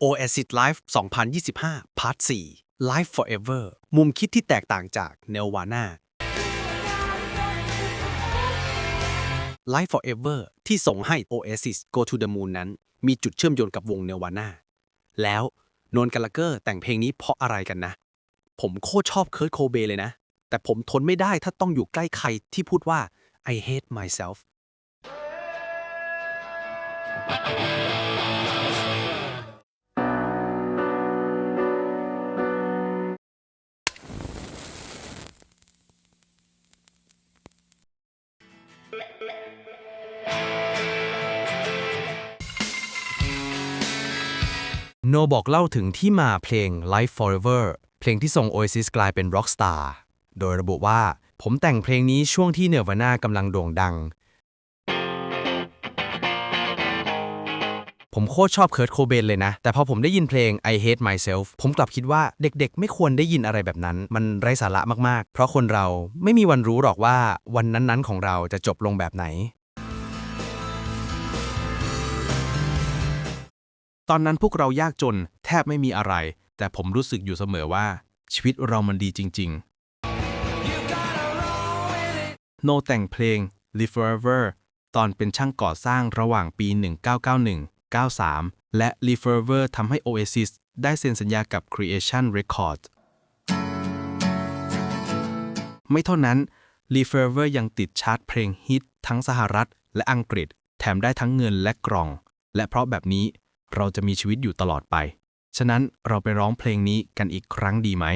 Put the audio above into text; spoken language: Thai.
Oasis Live 2025 Part 4 Live Forever มุมคิดที่แตกต่างจาก Nirvana Live Forever ที่ส่งให้ Oasis Go to the Moon นั้น มีจุดเชื่อมโยงกับวง Nirvana แล้วนนกาลเกอร์แต่งเพลงนี้เพราะอะไรกันนะ ผมโคตรชอบเคิร์ t โคเบเลยนะ แต่ผมทนไม่ได้ถ้าต้องอยู่ใกล้ใครที่พูดว่า I hate myself โนบอกเล่าถึงที่มาเพลง Life Forever เพลงที่ส่ง Oasis กลายเป็นร็อกสตาร์ โดยระบุว่า ผมแต่งเพลงนี้ช่วงที่เนวาน่ากำลังโด่งดัง โคตรชอบเคิร์ t โคเบนเลยนะ แต่พอผมได้ยินเพลง I Hate Myself ผมกลับคิดว่าเด็กๆ ไม่ควรได้ยินอะไรแบบนั้น มันไร้สาระมากๆ เพราะคนเราไม่มีวันรู้หรอกว่าวันนั้นๆของเราจะจบลงแบบไหนตอนนั้นพวกเรายากจนแทบไม่มีอะไร แต่ผมรู้สึกอยู่เสมอว่า ชีวิตเรามันดีจริง ๆ โนแต่งเพลง Live Forever ตอนเป็นช่างก่อสร้างระหว่างปี 1991 93 และ Live Forever ทำให้ Oasis ได้เซ็นสัญญากับ Creation Records ไม่เท่านั้น Live Forever ยังติดชาร์ตเพลงฮิตทั้งสหรัฐและอังกฤษ แถมได้ทั้งเงินและกล่อง และเพราะแบบนี้เราจะมีชีวิตอยู่ตลอดไป ฉะนั้นเราไปร้องเพลงนี้กันอีกครั้งดีไหม